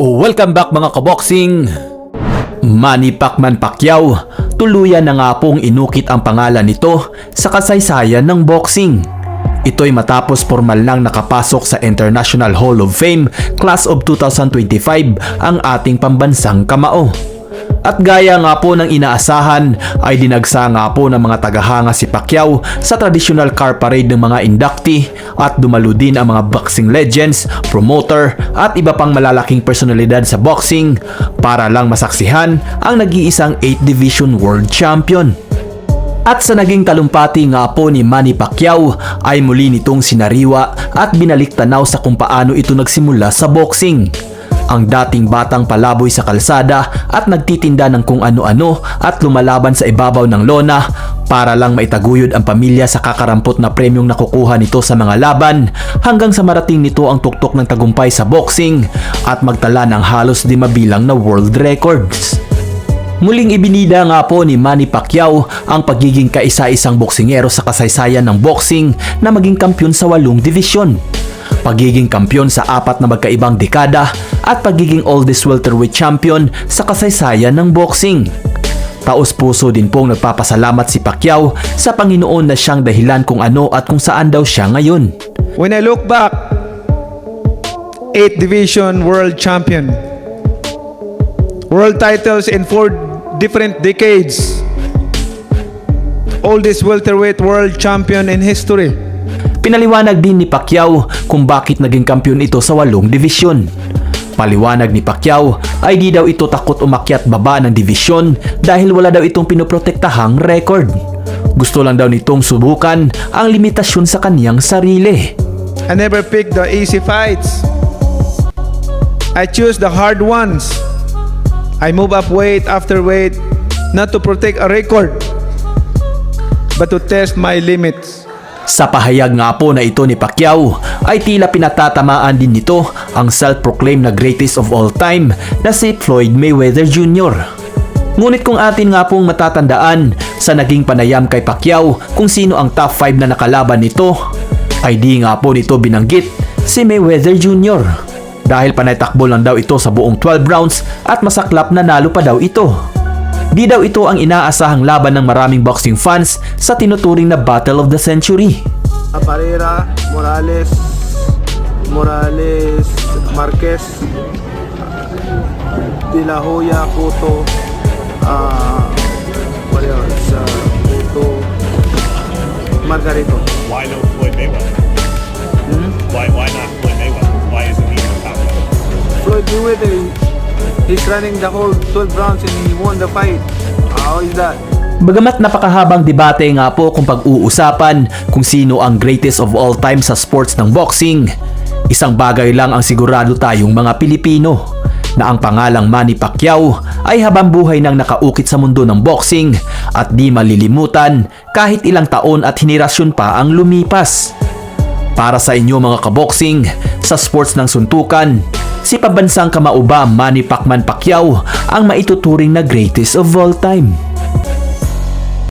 Welcome back mga kaboxing! Manny Pacman Pacquiao, tuluyan na nga pong inukit ang pangalan nito sa kasaysayan ng boxing. Ito'y matapos formal nang nakapasok sa International Hall of Fame Class of 2025 ang ating pambansang kamao. At gaya nga po ng inaasahan ay dinagsa nga po ng mga tagahanga si Pacquiao sa traditional car parade ng mga inductee at dumalo din ang mga boxing legends, promoter at iba pang malalaking personalidad sa boxing para lang masaksihan ang nag-iisang 8 Division World Champion. At sa naging talumpati nga po ni Manny Pacquiao ay muli nitong sinariwa at binalik tanaw sa kung paano ito nagsimula sa boxing ang dating batang palaboy sa kalsada at nagtitinda ng kung ano-ano at lumalaban sa ibabaw ng lona para lang maitaguyod ang pamilya sa kakarampot na premyong nakukuha nito sa mga laban hanggang sa marating nito ang tuktok ng tagumpay sa boxing at magtala ng halos di mabilang na world records. Muling ibinida nga po ni Manny Pacquiao ang pagiging kaisa-isang boksingero sa kasaysayan ng boxing na maging kampyon sa walong divisyon pagiging kampyon sa apat na magkaibang dekada at pagiging oldest welterweight champion sa kasaysayan ng boxing. Taos puso din pong nagpapasalamat si Pacquiao sa Panginoon na siyang dahilan kung ano at kung saan daw siya ngayon. When I look back, 8 division world champion. World titles in four different decades. Oldest welterweight world champion in history. Pinaliwanag din ni Pacquiao kung bakit naging kampyon ito sa walong divisyon. Paliwanag ni Pacquiao ay di daw ito takot umakyat baba ng divisyon dahil wala daw itong pinoprotektahang record. Gusto lang daw nitong subukan ang limitasyon sa kaniyang sarili. I never pick the easy fights. I choose the hard ones. I move up weight after weight, not to protect a record, but to test my limits. Sa pahayag nga po na ito ni Pacquiao ay tila pinatatamaan din nito ang self-proclaimed na greatest of all time na si Floyd Mayweather Jr. Ngunit kung atin nga pong matatandaan sa naging panayam kay Pacquiao kung sino ang top 5 na nakalaban nito ay di nga po nito binanggit si Mayweather Jr. Dahil panay takbo lang daw ito sa buong 12 rounds at masaklap na nalo pa daw ito. Di daw ito ang inaasahang laban ng maraming boxing fans sa tinuturing na Battle of the Century. Parera, Morales, Morales, Marquez, De La Hoya, Cotto, uh, what else? Uh, Cotto, Margarito. Why no Floyd Mayweather? Why why not Floyd Mayweather? Why isn't he in the top? Floyd Mayweather, he's running the whole 12 rounds and he won the fight. How is that? Bagamat napakahabang debate nga po kung pag-uusapan kung sino ang greatest of all time sa sports ng boxing, isang bagay lang ang sigurado tayong mga Pilipino na ang pangalang Manny Pacquiao ay habang buhay nang nakaukit sa mundo ng boxing at di malilimutan kahit ilang taon at henerasyon pa ang lumipas. Para sa inyo mga kaboxing, sa sports ng suntukan, si pabansang kamauba Manny Pacman Pacquiao ang maituturing na greatest of all time.